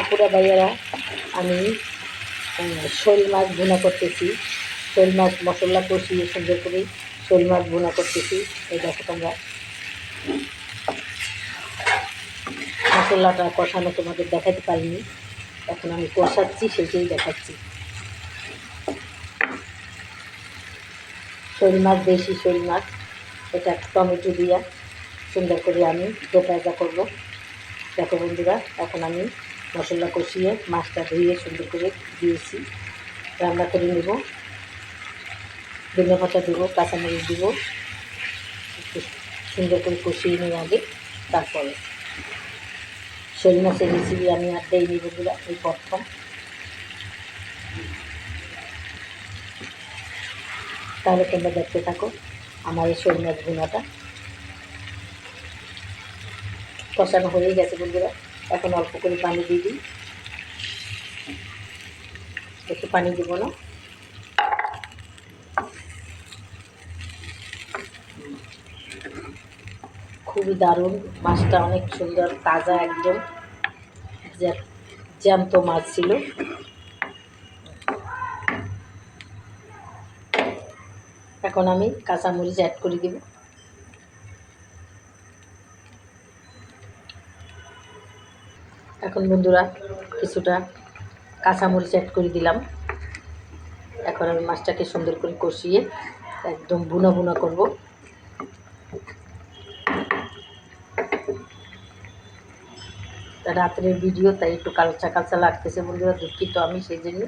আপুরা ভাইয়ারা, আমি শোল মাছ ভুনা করতেছি। শোল মাছ মশলা কষিয়ে সুন্দর করে শোল মাছ ভুনা করতেছি। এই দেখো তোমরা। মশলাটা কষানো তোমাদের দেখাতে পারিনি। এখন আমি কষাচ্ছি সেটাই দেখাচ্ছি। শোল মাছ, দেশি শোল মাছ, এটা টমেটো দিয়া সুন্দর করে আমি দোপাজা করব। দেখো বন্ধুরা, এখন আমি মশলা কষিয়ে মাছটা ধুয়ে সুন্দর করে দিয়েছি। রান্না করে নেব। ধনে পাতা দেবো, কাঁচামরিচ দেবো। সুন্দর করে কষিয়ে নিই আগে তারপরে শোল মাছের রেসিপি আমি আর দেইনি বন্ধুরা, এই প্রথম। তাহলে তোমরা দেখতে থাকো আমার এই শোল মাছ ভুনাটা। কষানো হয়ে গেছে বন্ধুরা। এখন অল্প করে পানি দিয়ে দিই। একটু পানি দেবো না। খুবই দারুণ, মাছটা অনেক সুন্দর, তাজা একদম। জ্যা- জ্যান্ত মাছ ছিল। এখন আমি কাঁচামরিচ অ্যাড করে দেব। এখন বন্ধুরা কিছুটা কাঁচামরিচ অ্যাড করে দিলাম। এখন আমি মাছটাকে সুন্দর করে কষিয়ে একদম বুনা বুনা করব। রাত্রের ভিডিও, তাই একটু কালচা কালচা লাগতেছে বন্ধুরা, দুঃখিত আমি সেই জন্য।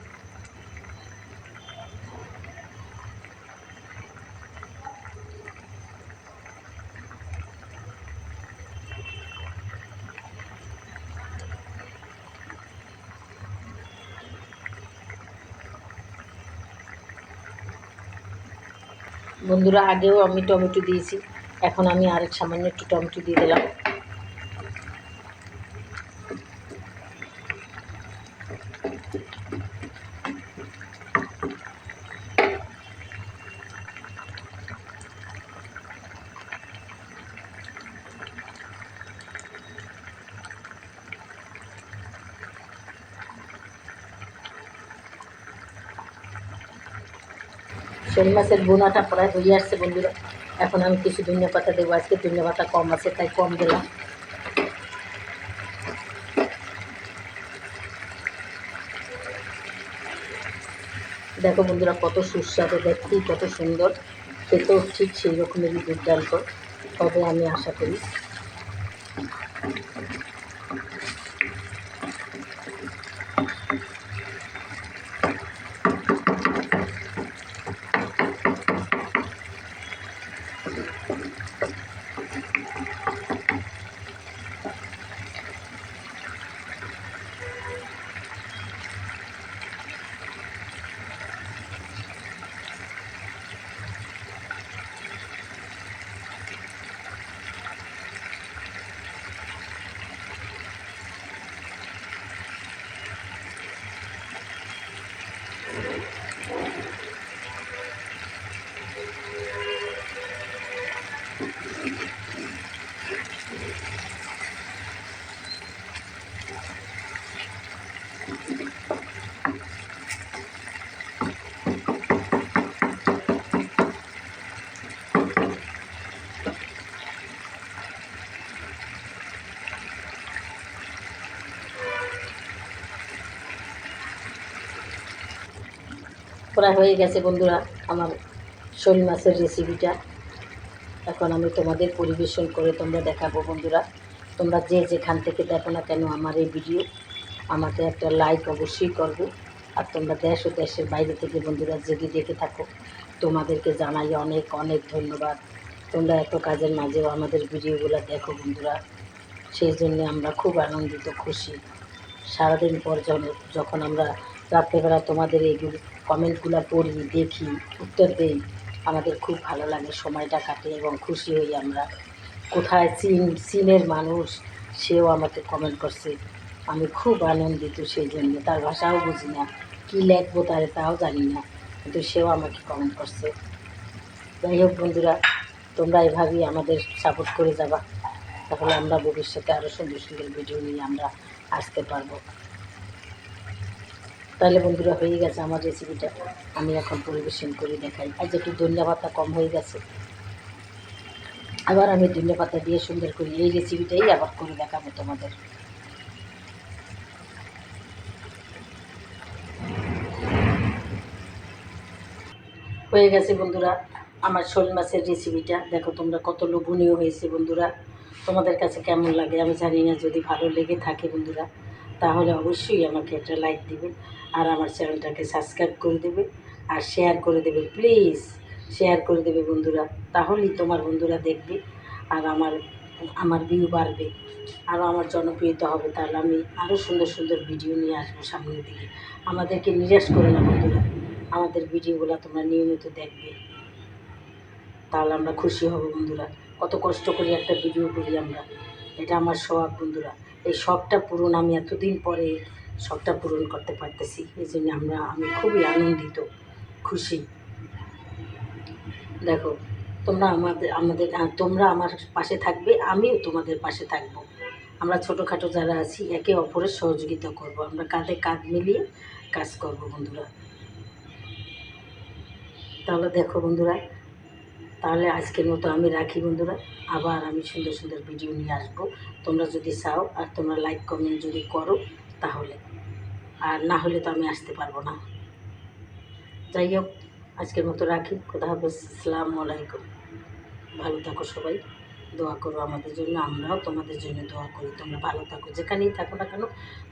বন্ধুরা আগেও আমি টমেটো দিয়েছি এখন আমি আরেক সামান্য একটু টমেটো দিয়ে দিলাম। শোল মাছের বোনাটা প্রায় হয়ে আসছে বন্ধুরা। এখন আমি কিছু ধনিয়া পাতা দেবো। আজকে ধনিয়া পাতা কম আছে, তাই কম দিলাম। দেখো বন্ধুরা, কত সুস্বাদু দেখতেই কত সুন্দর। খেতেও ঠিক সেই রকমেরই দুর্দান্ত। তবে আমি আশা করি প্রায় হয়ে গেছে বন্ধুরা আমার শোল মাছের রেসিপিটা এখন আমি তোমাদের পরিবেশন করে তোমরা দেখাবো বন্ধুরা। তোমরা যে যেখান থেকে দেখো না কেন আমার এই ভিডিও আমাকে একটা লাইক অবশ্যই করবে। আর তোমরা দেশ ও দেশের বাইরে থেকে বন্ধুরা যদি দেখে থাকো। তোমাদেরকে জানাই অনেক অনেক ধন্যবাদ। তোমরা এত কাজের মাঝেও আমাদের ভিডিওগুলো দেখো বন্ধুরা। সেই জন্যে আমরা খুব আনন্দিত, খুশি। সারাদিন পর যখন আমরা রাত্রেবেলা তোমাদের এই কমেন্টগুলো পড়ি, দেখি, উত্তর দেই, আমাদের খুব ভালো লাগে, সময়টা কাটে এবং খুশি হই আমরা। কোথায় চীন, চীনের মানুষ, সেও আমাকে কমেন্ট করছে। আমি খুব আনন্দিত সেই জন্য। তার ভাষাও বুঝি না। কী লেখবো তারে তাও জানি না। কিন্তু সেও আমাকে কমেন্ট করছে। যাই হোক বন্ধুরা, তোমরা এভাবেই আমাদের সাপোর্ট করে যাবা। তাহলে আমরা ভবিষ্যতে আরও সুন্দর সুন্দর ভিডিও নিয়ে আমরা আসতে পারব। তাহলে বন্ধুরা, হয়ে গেছে আমার রেসিপিটা আমি এখন পরিবেশন করে দেখাই। আর একটু ধনিয়া পাতা কম হয়ে গেছে, আবার আমি ধনিয়া পাতা দিয়ে সুন্দর করে এই রেসিপিটাই আবার করে দেখাবো তোমাদের। হয়ে গেছে বন্ধুরা, আমার শোল মাছের রেসিপিটা দেখো তোমরা কত লোভনীয় হয়েছে বন্ধুরা। তোমাদের কাছে কেমন লাগে আমি জানি না, যদি ভালো লেগে থাকে বন্ধুরা, তাহলে অবশ্যই আমাকে একটা লাইক দেবে আর আমার চ্যানেলটাকে সাবস্ক্রাইব করে দেবে আর শেয়ার করে দেবে প্লিজ শেয়ার করে দেবে বন্ধুরা। তাহলেই তোমার বন্ধুরা দেখবে আর আমার আমার ভিউ বাড়বে। আরও আমার জনপ্রিয়তা হবে, তাহলে আমি আরও সুন্দর সুন্দর ভিডিও নিয়ে আসব সামনের দিকে। আমাদেরকে নিরাশ করে না বন্ধুরা। আমাদের ভিডিওগুলো তোমরা নিয়মিত দেখবে। তাহলে আমরা খুশি হব বন্ধুরা। কত কষ্ট করে একটা ভিডিও করি আমরা। এটা আমার শখ বন্ধুরা। এই শখটা পূরণ আমি এতদিন পরে শখটা পূরণ করতে পারতেছি। এই জন্য আমরা, আমি খুবই আনন্দিত, খুশি। দেখো, তোমরা আমাদের আমাদের তোমরা আমার পাশে থাকবে, আমিও তোমাদের পাশে থাকব। আমরা ছোটোখাটো যারা আছি, একে অপরের সহযোগিতা করব। আমরা কাঁধে কাঁধ মিলিয়ে কাজ করব বন্ধুরা। তাহলে দেখো বন্ধুরা, তাহলে আজকের মতো আমি রাখি বন্ধুরা। আবার আমি সুন্দর সুন্দর ভিডিও নিয়ে আসব। তোমরা যদি চাও আর তোমরা লাইক কমেন্ট যদি করো, তাহলে। আর না হলে তো আমি আসতে পারব না। যাই হোক, আজকের মতো রাখি। খোদা হাফেজ। আসসালামু আলাইকুম। ভালো থাকো সবাই। দোয়া করো আমাদের জন্য, আমরাও তোমাদের জন্য দোয়া করি। তোমরা ভালো থাকো, যেখানেই থাকো না কেন।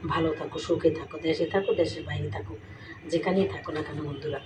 ভালো থাকো, সুখে থাকো, দেশে থাকো, দেশের বাইরে থাকো। যেখানেই থাকো না কেন বন্ধুরা।